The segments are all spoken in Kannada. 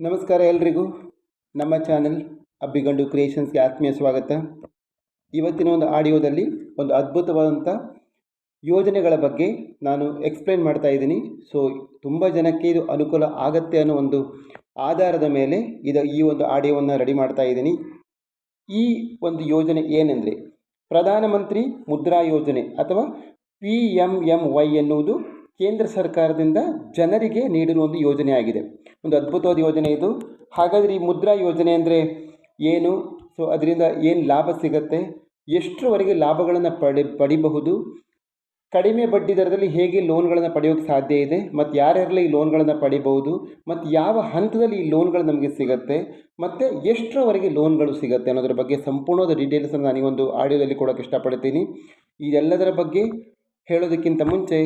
ನಮಸ್ಕಾರ ಎಲ್ರಿಗೂ. ನಮ್ಮ ಚಾನೆಲ್ ಅಬ್ಬಿಗಂಡು ಕ್ರಿಯೇಷನ್ಸ್ಗೆ ಆತ್ಮೀಯ ಸ್ವಾಗತ. ಇವತ್ತಿನ ಒಂದು ಆಡಿಯೋದಲ್ಲಿ ಒಂದು ಅದ್ಭುತವಾದಂಥ ಯೋಜನೆಗಳ ಬಗ್ಗೆ ನಾನು ಎಕ್ಸ್ಪ್ಲೇನ್ ಮಾಡ್ತಾ ಇದ್ದೀನಿ. ಸೊ, ತುಂಬ ಜನಕ್ಕೆ ಇದು ಅನುಕೂಲ ಆಗತ್ತೆ ಅನ್ನೋ ಒಂದು ಆಧಾರದ ಮೇಲೆ ಇದು ಈ ಒಂದು ಆಡಿಯೋವನ್ನು ರೆಡಿ ಮಾಡ್ತಾ ಇದ್ದೀನಿ. ಈ ಒಂದು ಯೋಜನೆ ಏನೆಂದರೆ ಪ್ರಧಾನಮಂತ್ರಿ ಮುದ್ರಾ ಯೋಜನೆ ಅಥವಾ ಪಿ ಎಂ ಎಂ ವೈ ಎನ್ನುವುದು ಕೇಂದ್ರ ಸರ್ಕಾರದಿಂದ ಜನರಿಗೆ ನೀಡಿರುವ ಒಂದು ಯೋಜನೆ ಆಗಿದೆ. ಒಂದು ಅದ್ಭುತವಾದ ಯೋಜನೆ ಇದು. ಹಾಗಾದರೆ ಈ ಮುದ್ರಾ ಯೋಜನೆ ಅಂದರೆ ಏನು? ಸೊ ಅದರಿಂದ ಏನು ಲಾಭ ಸಿಗತ್ತೆ? ಎಷ್ಟರವರೆಗೆ ಲಾಭಗಳನ್ನು ಪಡಿ, ಪಡಿಬಹುದು? ಕಡಿಮೆ ಬಡ್ಡಿ ದರದಲ್ಲಿ ಹೇಗೆ ಲೋನ್ಗಳನ್ನು ಪಡೆಯೋಕ್ಕೆ ಸಾಧ್ಯ ಇದೆ? ಮತ್ತು ಯಾರ್ಯಾರೆಲ್ಲ ಈ ಲೋನ್ಗಳನ್ನು ಪಡಿಬಹುದು? ಮತ್ತು ಯಾವ ಹಂತದಲ್ಲಿ ಈ ಲೋನ್ಗಳು ನಮಗೆ ಸಿಗುತ್ತೆ? ಮತ್ತು ಎಷ್ಟರವರೆಗೆ ಲೋನ್ಗಳು ಸಿಗುತ್ತೆ ಅನ್ನೋದ್ರ ಬಗ್ಗೆ ಸಂಪೂರ್ಣವಾದ ಡೀಟೇಲ್ಸನ್ನು ನನಗೊಂದು ಆಡಿಯೋದಲ್ಲಿ ಕೊಡೋಕ್ಕೆ ಇಷ್ಟಪಡ್ತೀನಿ. ಇದೆಲ್ಲದರ ಬಗ್ಗೆ ಹೇಳೋದಕ್ಕಿಂತ ಮುಂಚೆ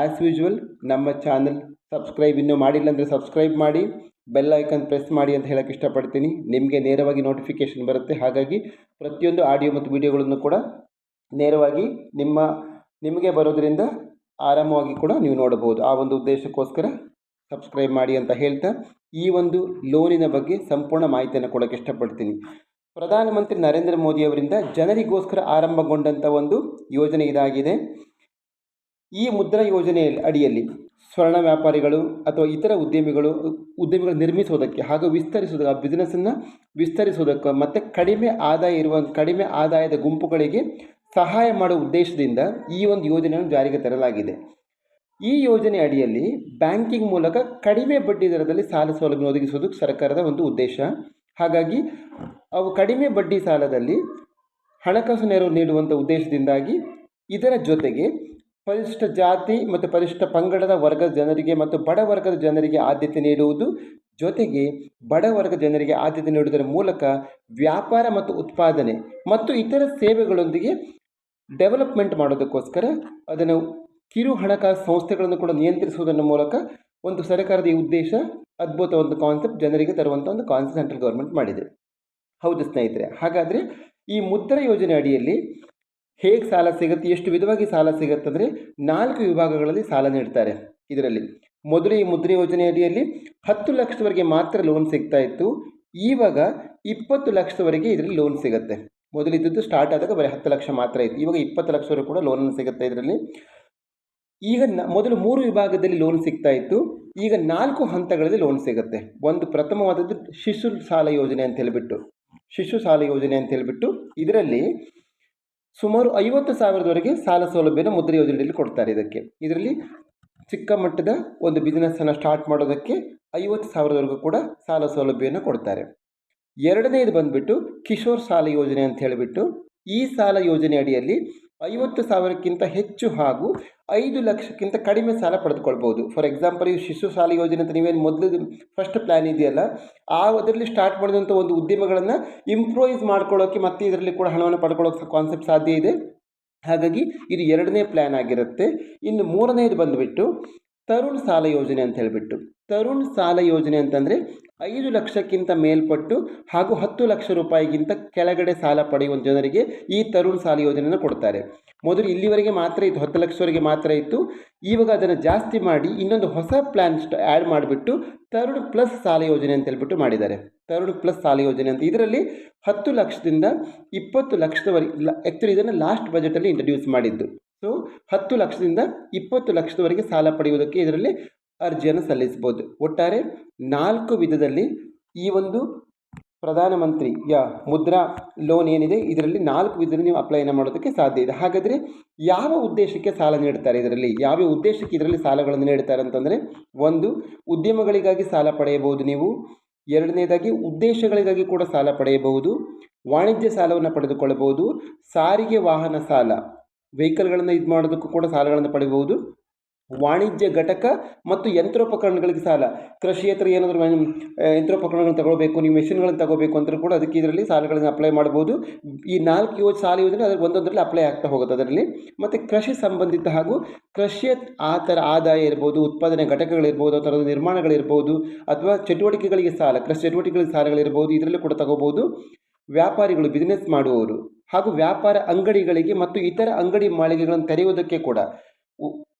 ಆ್ಯಸ್ ಯೂಶ್ವಲ್ ನಮ್ಮ ಚಾನಲ್ ಸಬ್ಸ್ಕ್ರೈಬ್ ಇನ್ನೂ ಮಾಡಿಲ್ಲ ಅಂದರೆ ಸಬ್ಸ್ಕ್ರೈಬ್ ಮಾಡಿ ಬೆಲ್ ಐಕನ್ ಪ್ರೆಸ್ ಮಾಡಿ ಅಂತ ಹೇಳೋಕ್ಕೆ ಇಷ್ಟಪಡ್ತೀನಿ. ನಿಮಗೆ ನೇರವಾಗಿ ನೋಟಿಫಿಕೇಷನ್ ಬರುತ್ತೆ. ಹಾಗಾಗಿ ಪ್ರತಿಯೊಂದು ಆಡಿಯೋ ಮತ್ತು ವಿಡಿಯೋಗಳನ್ನು ಕೂಡ ನೇರವಾಗಿ ನಿಮ್ಮ, ನಿಮಗೆ ಬರೋದರಿಂದ ಆರಾಮವಾಗಿ ಕೂಡ ನೀವು ನೋಡಬಹುದು. ಆ ಒಂದು ಉದ್ದೇಶಕ್ಕೋಸ್ಕರ ಸಬ್ಸ್ಕ್ರೈಬ್ ಮಾಡಿ ಅಂತ ಹೇಳ್ತಾ, ಈ ಒಂದು ಲೋನಿನ ಬಗ್ಗೆ ಸಂಪೂರ್ಣ ಮಾಹಿತಿಯನ್ನು ಕೊಡೋಕ್ಕೆ ಇಷ್ಟಪಡ್ತೀನಿ. ಪ್ರಧಾನಮಂತ್ರಿ ನರೇಂದ್ರ ಮೋದಿಯವರಿಂದ ಜನರಿಗೋಸ್ಕರ ಆರಂಭಗೊಂಡಂಥ ಒಂದು ಯೋಜನೆ ಇದಾಗಿದೆ. ಈ ಮುದ್ರಾ ಯೋಜನೆ ಅಡಿಯಲ್ಲಿ ಸ್ವರ್ಣ ವ್ಯಾಪಾರಿಗಳು ಅಥವಾ ಇತರ ಉದ್ಯಮಿಗಳು ಉದ್ಯಮಿಗಳು ನಿರ್ಮಿಸೋದಕ್ಕೆ ಹಾಗೂ ವಿಸ್ತರಿಸೋದಕ್ಕೆ ಆ ಬಿಸ್ನೆಸ್ಸನ್ನು ವಿಸ್ತರಿಸೋದಕ್ಕೆ ಮತ್ತು ಕಡಿಮೆ ಆದಾಯ ಇರುವ, ಕಡಿಮೆ ಆದಾಯದ ಗುಂಪುಗಳಿಗೆ ಸಹಾಯ ಮಾಡುವ ಉದ್ದೇಶದಿಂದ ಈ ಒಂದು ಯೋಜನೆಯನ್ನು ಜಾರಿಗೆ ತರಲಾಗಿದೆ. ಈ ಯೋಜನೆ ಅಡಿಯಲ್ಲಿ ಬ್ಯಾಂಕಿಂಗ್ ಮೂಲಕ ಕಡಿಮೆ ಬಡ್ಡಿ ದರದಲ್ಲಿ ಸಾಲ ಸೌಲಭ್ಯ ಒದಗಿಸುವುದು ಸರ್ಕಾರದ ಒಂದು ಉದ್ದೇಶ. ಹಾಗಾಗಿ ಅವು ಕಡಿಮೆ ಬಡ್ಡಿ ಸಾಲದಲ್ಲಿ ಹಣಕಾಸು ನೆರವು ನೀಡುವಂಥ ಉದ್ದೇಶದಿಂದಾಗಿ ಇದರ ಜೊತೆಗೆ ಪರಿಶಿಷ್ಟ ಜಾತಿ ಮತ್ತು ಪರಿಶಿಷ್ಟ ಪಂಗಡದ ವರ್ಗದ ಜನರಿಗೆ ಮತ್ತು ಬಡ ವರ್ಗದ ಜನರಿಗೆ ಆದ್ಯತೆ ನೀಡುವುದು. ಜೊತೆಗೆ ಬಡ ವರ್ಗದ ಜನರಿಗೆ ಆದ್ಯತೆ ನೀಡುವುದರ ಮೂಲಕ ವ್ಯಾಪಾರ ಮತ್ತು ಉತ್ಪಾದನೆ ಮತ್ತು ಇತರ ಸೇವೆಗಳೊಂದಿಗೆ ಡೆವಲಪ್ಮೆಂಟ್ ಮಾಡೋದಕ್ಕೋಸ್ಕರ ಅದನ್ನು ಕಿರು ಹಣಕಾಸು ಸಂಸ್ಥೆಗಳನ್ನು ಕೂಡ ನಿಯಂತ್ರಿಸುವುದರ ಮೂಲಕ ಒಂದು ಸರ್ಕಾರದ ಈ ಉದ್ದೇಶ ಅದ್ಭುತ ಒಂದು ಕಾನ್ಸೆಪ್ಟ್ ಜನರಿಗೆ ತರುವಂಥ ಒಂದು ಕಾನ್ಸೆಪ್ಟ್ ಸೆಂಟ್ರಲ್ ಗೌರ್ಮೆಂಟ್ ಮಾಡಿದೆ. ಹೌದು ಸ್ನೇಹಿತರೆ, ಹಾಗಾದರೆ ಈ ಮುದ್ರಾ ಯೋಜನೆ ಅಡಿಯಲ್ಲಿ ಹೇಗೆ ಸಾಲ ಸಿಗುತ್ತೆ, ಎಷ್ಟು ವಿಧವಾಗಿ ಸಾಲ ಸಿಗುತ್ತೆ ಅಂದರೆ ನಾಲ್ಕು ವಿಭಾಗಗಳಲ್ಲಿ ಸಾಲ ನೀಡ್ತಾರೆ ಇದರಲ್ಲಿ. ಮೊದಲು ಈ ಮುದ್ರೆ ಯೋಜನೆ ಅಡಿಯಲ್ಲಿ ಹತ್ತು ಲಕ್ಷದವರೆಗೆ ಮಾತ್ರ ಲೋನ್ ಸಿಗ್ತಾ ಇತ್ತು. ಇವಾಗ ಇಪ್ಪತ್ತು ಲಕ್ಷದವರೆಗೆ ಇದರಲ್ಲಿ ಲೋನ್ ಸಿಗುತ್ತೆ. ಮೊದಲಿದ್ದದ್ದು ಸ್ಟಾರ್ಟ್ ಆದಾಗ ಬರೀ ಹತ್ತು ಲಕ್ಷ ಮಾತ್ರ ಇತ್ತು. ಇವಾಗ ಇಪ್ಪತ್ತು ಲಕ್ಷವರೆಗೂ ಕೂಡ ಲೋನ್ ಸಿಗುತ್ತೆ ಇದರಲ್ಲಿ. ಈಗ ನ, ಮೊದಲು ಮೂರು ವಿಭಾಗದಲ್ಲಿ ಲೋನ್ ಸಿಗ್ತಾ ಇತ್ತು. ಈಗ ನಾಲ್ಕು ಹಂತಗಳಲ್ಲಿ ಲೋನ್ ಸಿಗುತ್ತೆ. ಒಂದು ಪ್ರಥಮವಾದದ್ದು ಶಿಶು ಸಾಲ ಯೋಜನೆ ಅಂತ ಹೇಳಿಬಿಟ್ಟು, ಶಿಶು ಸಾಲ ಯೋಜನೆ ಅಂತ ಹೇಳಿಬಿಟ್ಟು ಇದರಲ್ಲಿ ಸುಮಾರು ಐವತ್ತು ಸಾವಿರದವರೆಗೆ ಸಾಲ ಸೌಲಭ್ಯನ ಮುದ್ರಾ ಯೋಜನೆಯಲ್ಲಿ ಕೊಡ್ತಾರೆ ಇದಕ್ಕೆ. ಇದರಲ್ಲಿ ಚಿಕ್ಕ ಮಟ್ಟದ ಒಂದು ಬಿಸ್ನೆಸ್ಸನ್ನು ಸ್ಟಾರ್ಟ್ ಮಾಡೋದಕ್ಕೆ ಐವತ್ತು ಸಾವಿರದವರೆಗೂ ಕೂಡ ಸಾಲ ಸೌಲಭ್ಯವನ್ನು ಕೊಡ್ತಾರೆ. ಎರಡನೇದು ಬಂದುಬಿಟ್ಟು ಕಿಶೋರ್ ಸಾಲ ಯೋಜನೆ ಅಂತ ಹೇಳಿಬಿಟ್ಟು ಈ ಸಾಲ ಯೋಜನೆ ಅಡಿಯಲ್ಲಿ ಐವತ್ತು ಸಾವಿರಕ್ಕಿಂತ ಹೆಚ್ಚು ಹಾಗೂ ಐದು ಲಕ್ಷಕ್ಕಿಂತ ಕಡಿಮೆ ಸಾಲ ಪಡೆದುಕೊಳ್ಬೋದು ಫಾರ್ ಎಕ್ಸಾಂಪಲ್ ಈ ಶಿಶು ಸಾಲ ಯೋಜನೆ ಅಂತ ನೀವೇನು ಮೊದಲು ಫಸ್ಟ್ ಪ್ಲ್ಯಾನ್ ಇದೆಯಲ್ಲ, ಆ ಅದರಲ್ಲಿ ಸ್ಟಾರ್ಟ್ ಮಾಡಿದಂಥ ಒಂದು ಉದ್ಯಮಗಳನ್ನು ಇಂಪ್ರೂವೈಸ್ ಮಾಡ್ಕೊಳ್ಳೋಕ್ಕೆ ಮತ್ತೆ ಇದರಲ್ಲಿ ಕೂಡ ಹಣವನ್ನು ಪಡ್ಕೊಳ್ಳೋಕೆ ಕಾನ್ಸೆಪ್ಟ್ ಸಾಧ್ಯ ಇದೆ. ಹಾಗಾಗಿ ಇದು ಎರಡನೇ ಪ್ಲ್ಯಾನ್ ಆಗಿರುತ್ತೆ. ಇನ್ನು ಮೂರನೇದು ಬಂದುಬಿಟ್ಟು ತರುಣ್ ಸಾಲ ಯೋಜನೆ ಅಂತ ಹೇಳಿಬಿಟ್ಟು. ತರುಣ್ ಸಾಲ ಯೋಜನೆ ಅಂತಂದರೆ ಐದು ಲಕ್ಷಕ್ಕಿಂತ ಮೇಲ್ಪಟ್ಟು ಹಾಗೂ ಹತ್ತು ಲಕ್ಷ ರೂಪಾಯಿಗಿಂತ ಕೆಳಗಡೆ ಸಾಲ ಪಡೆಯುವ ಜನರಿಗೆ ಈ ತರುಣ್ ಸಾಲ ಯೋಜನೆಯನ್ನು ಕೊಡ್ತಾರೆ. ಮೊದಲು ಇಲ್ಲಿವರೆಗೆ ಮಾತ್ರ ಇತ್ತು, ಹತ್ತು ಲಕ್ಷವರೆಗೆ ಮಾತ್ರ ಇತ್ತು. ಇವಾಗ ಅದನ್ನು ಜಾಸ್ತಿ ಮಾಡಿ ಇನ್ನೊಂದು ಹೊಸ ಪ್ಲ್ಯಾನ್ ಆ್ಯಡ್ ಮಾಡಿಬಿಟ್ಟು ತರುಣ್ ಪ್ಲಸ್ ಸಾಲ ಯೋಜನೆ ಅಂತ ಹೇಳ್ಬಿಟ್ಟು ಮಾಡಿದ್ದಾರೆ. ತರುಣ್ ಪ್ಲಸ್ ಸಾಲ ಯೋಜನೆ ಅಂತ. ಇದರಲ್ಲಿ ಹತ್ತು ಲಕ್ಷದಿಂದ ಇಪ್ಪತ್ತು ಲಕ್ಷದವರೆಗೆ ಆ್ಯಕ್ಚುಲಿ ಇದನ್ನು ಲಾಸ್ಟ್ ಬಜೆಟಲ್ಲಿ ಇಂಟ್ರಡ್ಯೂಸ್ ಮಾಡಿದ್ದು. ಸೊ ಹತ್ತು ಲಕ್ಷದಿಂದ ಇಪ್ಪತ್ತು ಲಕ್ಷದವರೆಗೆ ಸಾಲ ಪಡೆಯುವುದಕ್ಕೆ ಇದರಲ್ಲಿ ಅರ್ಜಿಯನ್ನು ಸಲ್ಲಿಸ್ಬೋದು ಒಟ್ಟಾರೆ ನಾಲ್ಕು ವಿಧದಲ್ಲಿ ಈ ಒಂದು ಪ್ರಧಾನಮಂತ್ರಿ ಯಾ ಮುದ್ರಾ ಲೋನ್ ಏನಿದೆ, ಇದರಲ್ಲಿ ನಾಲ್ಕು ವಿಧದಲ್ಲಿ ನೀವು ಅಪ್ಲೈನ ಮಾಡೋದಕ್ಕೆ ಸಾಧ್ಯ ಇದೆ. ಹಾಗಾದರೆ ಯಾವ ಉದ್ದೇಶಕ್ಕೆ ಸಾಲ ನೀಡ್ತಾರೆ ಇದರಲ್ಲಿ? ಯಾವ ಉದ್ದೇಶಕ್ಕೆ ಇದರಲ್ಲಿ ಸಾಲಗಳನ್ನು ನೀಡ್ತಾರೆ ಅಂತಂದರೆ, ಒಂದು, ಉದ್ಯಮಗಳಿಗಾಗಿ ಸಾಲ ಪಡೆಯಬಹುದು ನೀವು. ಎರಡನೇದಾಗಿ, ಉದ್ದೇಶಗಳಿಗಾಗಿ ಕೂಡ ಸಾಲ ಪಡೆಯಬಹುದು. ವಾಣಿಜ್ಯ ಸಾಲವನ್ನು ಪಡೆದುಕೊಳ್ಳಬಹುದು. ಸಾರಿಗೆ ವಾಹನ ಸಾಲ ವೆಹಿಕಲ್ಗಳನ್ನು ಇದು ಮಾಡೋದಕ್ಕೂ ಕೂಡ ಸಾಲಗಳನ್ನು ಪಡೆಯಬಹುದು. ವಾಣಿಜ್ಯ ಘಟಕ ಮತ್ತು ಯಂತ್ರೋಪಕರಣಗಳಿಗೆ ಸಾಲ. ಕೃಷಿಯೇತರ ಏನಾದರೂ ಯಂತ್ರೋಪಕರಣಗಳನ್ನು ತಗೋಬೇಕು ನೀವು ಮೆಷಿನ್ಗಳನ್ನು ತಗೋಬೇಕು ಅಂತ ಕೂಡ ಅದಕ್ಕೆ ಇದರಲ್ಲಿ ಸಾಲಗಳನ್ನು ಅಪ್ಲೈ ಮಾಡ್ಬೋದು. ಈ ನಾಲ್ಕು ಯೋಜನೆ ಸಾಲ ಯೋಜನೆ ಅದರಲ್ಲಿ ಒಂದೊಂದರಲ್ಲಿ ಅಪ್ಲೈ ಆಗ್ತಾ ಹೋಗುತ್ತೆ ಅದರಲ್ಲಿ. ಮತ್ತು ಕೃಷಿ ಸಂಬಂಧಿತ ಹಾಗೂ ಕೃಷಿಯ ಆ ಥರ ಆದಾಯ ಇರ್ಬೋದು, ಉತ್ಪಾದನೆ ಘಟಕಗಳಿರ್ಬೋದು, ಆ ಥರದ ನಿರ್ಮಾಣಗಳಿರ್ಬೋದು, ಅಥವಾ ಚಟುವಟಿಕೆಗಳಿಗೆ ಸಾಲ, ಕೃಷಿ ಚಟುವಟಿಕೆಗಳಿಗೆ ಸಾಲಗಳಿರ್ಬೋದು ಇದರಲ್ಲಿ ಕೂಡ ತಗೋಬೋದು. ವ್ಯಾಪಾರಿಗಳು ಬಿಸ್ನೆಸ್ ಮಾಡುವವರು ಹಾಗೂ ವ್ಯಾಪಾರ ಅಂಗಡಿಗಳಿಗೆ ಮತ್ತು ಇತರ ಅಂಗಡಿ ಮಾಳಿಗೆಗಳನ್ನು ತೆರೆಯುವುದಕ್ಕೆ ಕೂಡ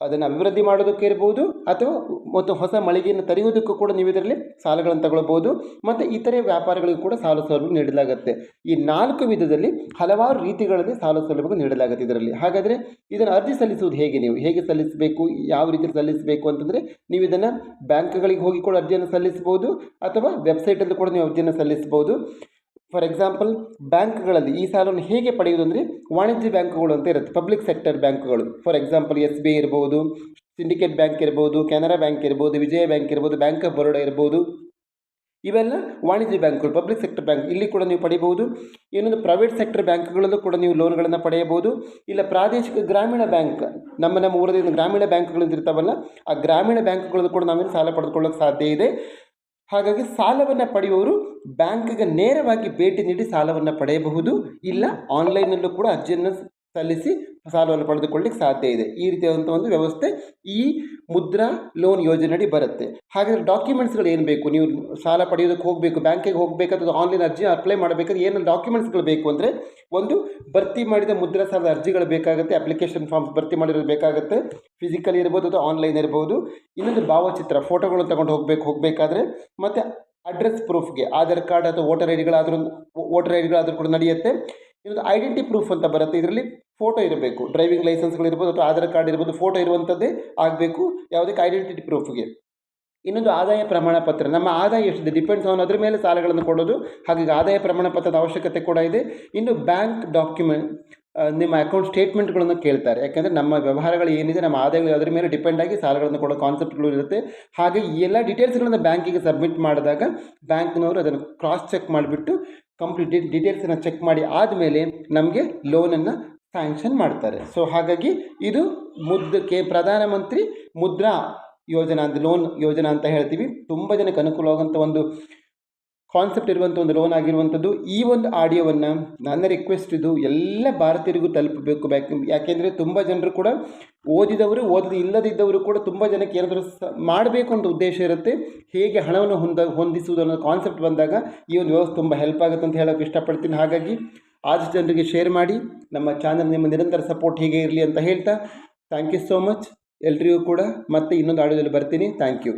ಅದನ್ನು ಅಭಿವೃದ್ಧಿ ಮಾಡೋದಕ್ಕೆ ಇರ್ಬೋದು ಅಥವಾ ಮತ್ತು ಹೊಸ ಮಳಿಗೆಯನ್ನು ತರೆಯುವುದಕ್ಕೂ ಕೂಡ ನೀವು ಇದರಲ್ಲಿ ಸಾಲಗಳನ್ನು ತಗೊಳ್ಬೋದು ಮತ್ತು ಇತರೆ ವ್ಯಾಪಾರಗಳಿಗೂ ಕೂಡ ಸಾಲ ಸೌಲಭ್ಯ ನೀಡಲಾಗುತ್ತೆ. ಈ ನಾಲ್ಕು ವಿಧದಲ್ಲಿ ಹಲವಾರು ರೀತಿಗಳಲ್ಲಿ ಸಾಲ ಸೌಲಭ್ಯ ನೀಡಲಾಗುತ್ತೆ ಇದರಲ್ಲಿ. ಹಾಗಾದರೆ ಇದನ್ನು ಅರ್ಜಿ ಸಲ್ಲಿಸುವುದು ಹೇಗೆ ನೀವು? ಹೇಗೆ ಸಲ್ಲಿಸಬೇಕು? ಯಾವ ರೀತಿ ಸಲ್ಲಿಸಬೇಕು ಅಂತಂದರೆ ನೀವು ಇದನ್ನು ಬ್ಯಾಂಕ್ಗಳಿಗೆ ಹೋಗಿ ಕೂಡ ಅರ್ಜಿಯನ್ನು ಸಲ್ಲಿಸಬಹುದು ಅಥವಾ ವೆಬ್ಸೈಟಲ್ಲೂ ಕೂಡ ನೀವು ಅರ್ಜಿಯನ್ನು ಸಲ್ಲಿಸ್ಬೋದು ಫಾರ್ ಎಕ್ಸಾಂಪಲ್ ಬ್ಯಾಂಕ್ಗಳಲ್ಲಿ ಈ ಸಾಲವನ್ನು ಹೇಗೆ ಪಡೆಯುವುದು ಅಂದರೆ ವಾಣಿಜ್ಯ ಬ್ಯಾಂಕುಗಳು ಅಂತ ಇರುತ್ತೆ ಪಬ್ಲಿಕ್ ಸೆಕ್ಟರ್ ಬ್ಯಾಂಕ್ಗಳು. For example S B I ಇರ್ಬೋದು ಸಿಂಡಿಕೇಟ್ ಬ್ಯಾಂಕ್ ಇರ್ಬೋದು ಕೆನರಾ ಬ್ಯಾಂಕ್ ಇರ್ಬೋದು, ವಿಜಯ ಬ್ಯಾಂಕ್ ಇರ್ಬೋದು ಬ್ಯಾಂಕ್ ಆಫ್ ಬರೋಡಾ ಇರ್ಬೋದು. ಇವೆಲ್ಲ ವಾಣಿಜ್ಯ ಬ್ಯಾಂಕ್ಗಳು ಪಬ್ಲಿಕ್ ಸೆಕ್ಟರ್ ಬ್ಯಾಂಕ್ ಇಲ್ಲಿ ಕೂಡ ನೀವು ಪಡೆಯಬಹುದು. ಇನ್ನೊಂದು ಪ್ರೈವೇಟ್ ಸೆಕ್ಟರ್ ಬ್ಯಾಂಕ್ಗಳಲ್ಲೂ ಕೂಡ ನೀವು ಲೋನ್ಗಳನ್ನು ಪಡೆಯಬಹುದು. ಇಲ್ಲ ಪ್ರಾದೇಶಿಕ ಗ್ರಾಮೀಣ ಬ್ಯಾಂಕ್, ನಮ್ಮ ನಮ್ಮ ಊರದಿಂದ ಗ್ರಾಮೀಣ ಬ್ಯಾಂಕ್ಗಳು ಇರ್ತಾವಲ್ಲ, ಆ ಗ್ರಾಮೀಣ ಬ್ಯಾಂಕ್ಗಳಲ್ಲೂ ಕೂಡ ನಾವೇನು ಸಾಲ ಪಡೆದುಕೊಳ್ಳೋಕೆ ಸಾಧ್ಯ ಇದೆ. ಹಾಗಾಗಿ ಸಾಲವನ್ನು ಪಡೆಯುವವರು ಬ್ಯಾಂಕ್ಗೆ ನೇರವಾಗಿ ಭೇಟಿ ನೀಡಿ ಸಾಲವನ್ನು ಪಡೆಯಬಹುದು. ಇಲ್ಲ ಆನ್ಲೈನಲ್ಲೂ ಕೂಡ ಅರ್ಜಿಯನ್ನು ಸಲ್ಲಿಸಿ ಸಾಲವನ್ನು ಪಡೆದುಕೊಳ್ಳಿಕ್ಕೆ ಸಾಧ್ಯ ಇದೆ. ಈ ರೀತಿಯಾದಂಥ ಒಂದು ವ್ಯವಸ್ಥೆ ಈ ಮುದ್ರಾ ಲೋನ್ ಯೋಜನೆಯಡಿ ಬರುತ್ತೆ. ಹಾಗಾದರೆ ಡಾಕ್ಯುಮೆಂಟ್ಸ್ಗಳು ಏನು ಬೇಕು? ನೀವು ಸಾಲ ಪಡೆಯೋದಕ್ಕೆ ಹೋಗಬೇಕು ಬ್ಯಾಂಕಿಗೆ ಹೋಗಬೇಕಾದ್ರೆ ಆನ್ಲೈನ್ ಅರ್ಜಿ ಅಪ್ಲೈ ಮಾಡಬೇಕಾದ್ರೆ ಏನೇನು ಡಾಕ್ಯುಮೆಂಟ್ಸ್ಗಳು ಬೇಕು ಅಂದರೆ ಒಂದು ಭರ್ತಿ ಮಾಡಿದ ಮುದ್ರಾ ಸಾಲದ ಅರ್ಜಿಗಳು ಬೇಕಾಗುತ್ತೆ ಅಪ್ಲಿಕೇಶನ್ ಫಾರ್ಮ್ಸ್ ಭರ್ತಿ ಮಾಡಿರೋದು ಬೇಕಾಗುತ್ತೆ ಫಿಸಿಕಲ್ ಇರ್ಬೋದು ಅಥವಾ ಆನ್ಲೈನ್ ಇರ್ಬೋದು. ಇನ್ನೊಂದು ಭಾವಚಿತ್ರ ಫೋಟೋಗಳನ್ನು ತಗೊಂಡು ಹೋಗಬೇಕು, ಹೋಗಬೇಕಾದ್ರೆ ಮತ್ತು ಅಡ್ರೆಸ್ ಪ್ರೂಫ್ಗೆ ಆಧಾರ್ ಕಾರ್ಡ್ ಅಥವಾ ವೋಟರ್ ಐ ಡಿಗಳಾದರೂ ವೋಟರ್ ಐ ಡಿಗಳಾದರೂ ಕೂಡ ನಡೆಯುತ್ತೆ. ಇನ್ನೊಂದು ಐಡೆಂಟಿ ಪ್ರೂಫ್ ಅಂತ ಬರುತ್ತೆ. ಇದರಲ್ಲಿ ಫೋಟೋ ಇರಬೇಕು. ಡ್ರೈವಿಂಗ್ ಲೈಸೆನ್ಸ್ಗಳಿರ್ಬೋದು ಅಥವಾ ಆಧಾರ್ ಕಾರ್ಡ್ ಇರ್ಬೋದು, ಫೋಟೋ ಇರುವಂಥದ್ದೇ ಆಗಬೇಕು. ಯಾವುದಕ್ಕೆ ಐಡೆಂಟಿಟಿ ಪ್ರೂಫ್ಗೆ. ಇನ್ನೊಂದು ಆದಾಯ ಪ್ರಮಾಣ ಪತ್ರ. ನಮ್ಮ ಆದಾಯ ಎಷ್ಟಿದೆ? ಡಿಪೆಂಡ್ಸ್ ಆನ್ ಅದ್ರ ಮೇಲೆ ಸಾಲಗಳನ್ನು ಕೊಡೋದು. ಹಾಗಾಗಿ ಆದಾಯ ಪ್ರಮಾಣ ಪತ್ರದ ಅವಶ್ಯಕತೆ ಕೂಡ ಇದೆ. ಇನ್ನು ಬ್ಯಾಂಕ್ ಡಾಕ್ಯುಮೆಂಟ್ ನಿಮ್ಮ ಅಕೌಂಟ್ ಸ್ಟೇಟ್ಮೆಂಟ್ಗಳನ್ನು ಕೇಳ್ತಾರೆ. ಯಾಕೆಂದರೆ ನಮ್ಮ ವ್ಯವಹಾರಗಳು ಏನಿದೆ, ನಮ್ಮ ಆದಾಯಗಳು ಅದರ ಮೇಲೆ ಡಿಪೆಂಡ್ ಆಗಿ ಸಾಲಗಳನ್ನು ಕೊಡೋ ಕಾನ್ಸೆಪ್ಟ್ಗಳು ಇರುತ್ತೆ. ಹಾಗೆ ಎಲ್ಲ ಡೀಟೇಲ್ಸ್ಗಳನ್ನು ಬ್ಯಾಂಕಿಗೆ ಸಬ್ಮಿಟ್ ಮಾಡಿದಾಗ ಬ್ಯಾಂಕ್ನವರು ಅದನ್ನು ಕ್ರಾಸ್ ಚೆಕ್ ಮಾಡಿಬಿಟ್ಟು ಕಂಪ್ಲೀಟ್ ಡೀಟೇಲ್ಸನ್ನು ಚೆಕ್ ಮಾಡಿ ಆದಮೇಲೆ ನಮಗೆ ಲೋನನ್ನು ಸ್ಯಾಂಕ್ಷನ್ ಮಾಡ್ತಾರೆ. ಸೊ ಹಾಗಾಗಿ ಇದು ಮುದ್ ಕೆ ಪ್ರಧಾನಮಂತ್ರಿ ಮುದ್ರಾ ಯೋಜನಾ ಅಂತ ಲೋನ್ ಯೋಜನಾ ಅಂತ ಹೇಳ್ತೀವಿ. ತುಂಬ ಜನಕ್ಕೆ ಅನುಕೂಲವಾಗುವಂಥ ಒಂದು ಕಾನ್ಸೆಪ್ಟ್ ಇರುವಂಥ ಒಂದು ಲೋನ್ ಆಗಿರುವಂಥದ್ದು ಈ ಒಂದು ಆಡಿಯೋವನ್ನು ನನ್ನ ರಿಕ್ವೆಸ್ಟ್ ಇದು ಎಲ್ಲ ಭಾರತೀಯರಿಗೂ ತಲುಪಬೇಕು. ಬ್ಯಾಕ್, ಯಾಕೆಂದರೆ ತುಂಬ ಜನರು ಕೂಡ ಓದಿದವರು ಓದಲು ಇಲ್ಲದಿದ್ದವರು ಕೂಡ ತುಂಬ ಜನಕ್ಕೆ ಏನಾದರೂ ಮಾಡಬೇಕು ಅಂತ ಉದ್ದೇಶ ಇರುತ್ತೆ. ಹೇಗೆ ಹಣವನ್ನು ಹೊಂದ, ಹೊಂದಿಸುವುದು ಅನ್ನೋ ಕಾನ್ಸೆಪ್ಟ್ ಬಂದಾಗ ಈ ಒಂದು ವ್ಯವಸ್ಥೆ ತುಂಬ ಹೆಲ್ಪ್ ಆಗುತ್ತೆ ಅಂತ ಹೇಳೋಕ್ಕೆ ಇಷ್ಟಪಡ್ತೀನಿ. ಹಾಗಾಗಿ ಆದಷ್ಟು ಜನರಿಗೆ ಶೇರ್ ಮಾಡಿ, ನಮ್ಮ ಚಾನಲ್ ನಿಮ್ಮ ನಿರಂತರ ಸಪೋರ್ಟ್ ಹೀಗೆ ಇರಲಿ ಅಂತ ಹೇಳ್ತಾ ಥ್ಯಾಂಕ್ ಯು ಸೋ ಮಚ್ ಎಲ್ರಿಗೂ ಕೂಡ ಮತ್ತೆ ಇನ್ನೊಂದು ಆಡಿಯೋದಲ್ಲಿ ಬರ್ತೀನಿ. Thank you